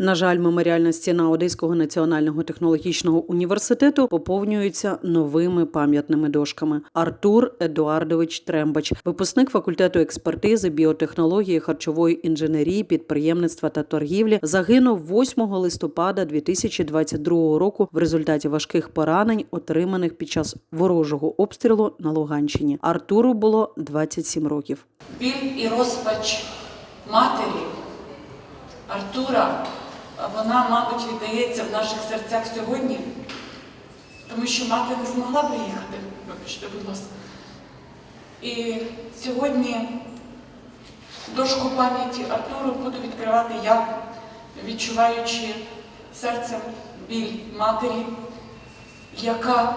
На жаль, меморіальна стіна Одеського національного технологічного університету поповнюється новими пам'ятними дошками. Артур Едуардович Трембач, випускник факультету експертизи, біотехнології, харчової інженерії, підприємництва та торгівлі, загинув 8 листопада 2022 року в результаті важких поранень, отриманих під час ворожого обстрілу на Луганщині. Артуру було 27 років. біль і розпач матері Артура, вона, мабуть, віддається в наших серцях сьогодні, тому що мати не змогла приїхати, вибачте, будь ласка. І сьогодні дошку пам'яті Артуру буду відкривати я, відчуваючи серцем біль матері, яка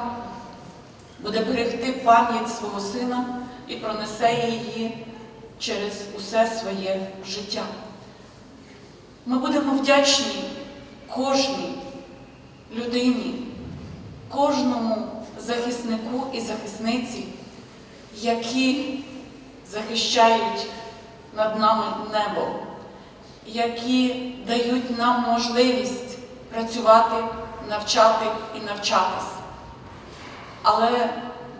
буде берегти пам'ять свого сина і пронесе її через усе своє життя. Ми будемо вдячні кожній людині, кожному захиснику і захисниці, які захищають над нами небо, які дають нам можливість працювати, навчати і навчатись. Але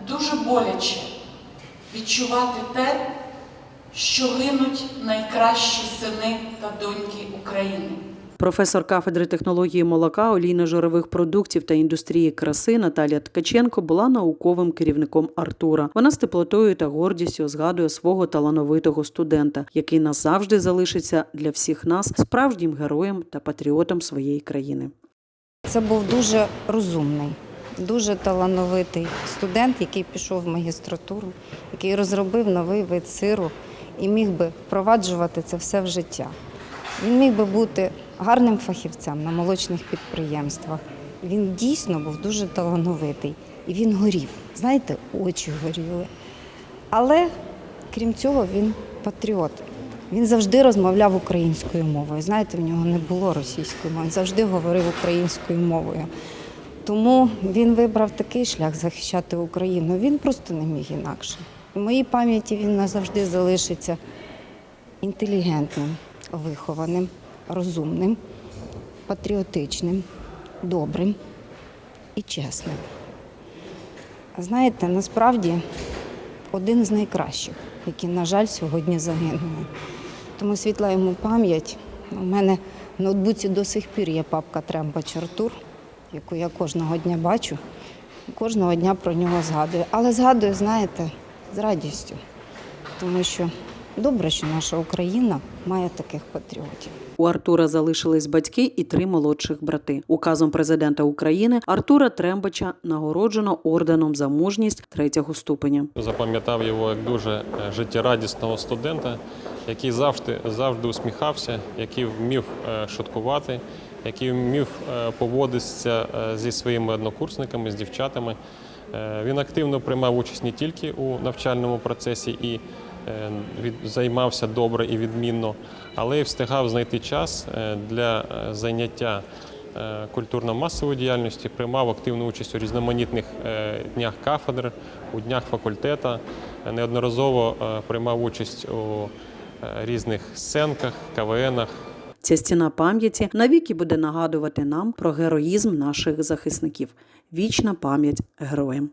дуже боляче відчувати те, що гинуть найкращі сини та доньки України. Професор кафедри технології молока, олійно-жирових продуктів та індустрії краси Наталія Ткаченко була науковим керівником Артура. Вона з теплотою та гордістю згадує свого талановитого студента, який назавжди залишиться для всіх нас справжнім героєм та патріотом своєї країни. Це був дуже розумний, дуже талановитий студент, який пішов в магістратуру, який розробив новий вид сиру і міг би впроваджувати це все в життя. Він міг би бути гарним фахівцем на молочних підприємствах. Він дійсно був дуже талановитий і він горів. Знаєте, очі горіли. Але крім цього, він патріот. Він завжди розмовляв українською мовою. Знаєте, в нього не було російської мови, він завжди говорив українською мовою. Тому він вибрав такий шлях захищати Україну. Він просто не міг інакше. У моїй пам'яті він назавжди залишиться інтелігентним, вихованим, розумним, патріотичним, добрим і чесним. Знаєте, насправді один з найкращих, які, на жаль, сьогодні загинули. Тому світла йому пам'ять. У мене в ноутбуці до сих пір є папка Трембач Артур, яку я кожного дня бачу, кожного дня про нього згадую. Але згадую, знаєте, з радістю, тому що добре, що наша Україна має таких патріотів. У Артура залишились батьки і три молодших брати. Указом президента України Артура Трембача нагороджено орденом за мужність третього ступеня. Запам'ятав його як дуже е, життєрадісного студента, який завжди, завжди усміхався, який вмів е, шуткувати, який вмів е, поводитися зі своїми однокурсниками, з дівчатами. Е, Він активно приймав участь не тільки у навчальному процесі і е, займався добре і відмінно, але й встигав знайти час е, для заняття культурно-масової діяльності, приймав активну участь у різноманітних днях кафедр, у днях факультета, неодноразово приймав участь у різних сценках, КВНах, Ця стіна пам'яті навіки буде нагадувати нам про героїзм наших захисників. Вічна пам'ять героям.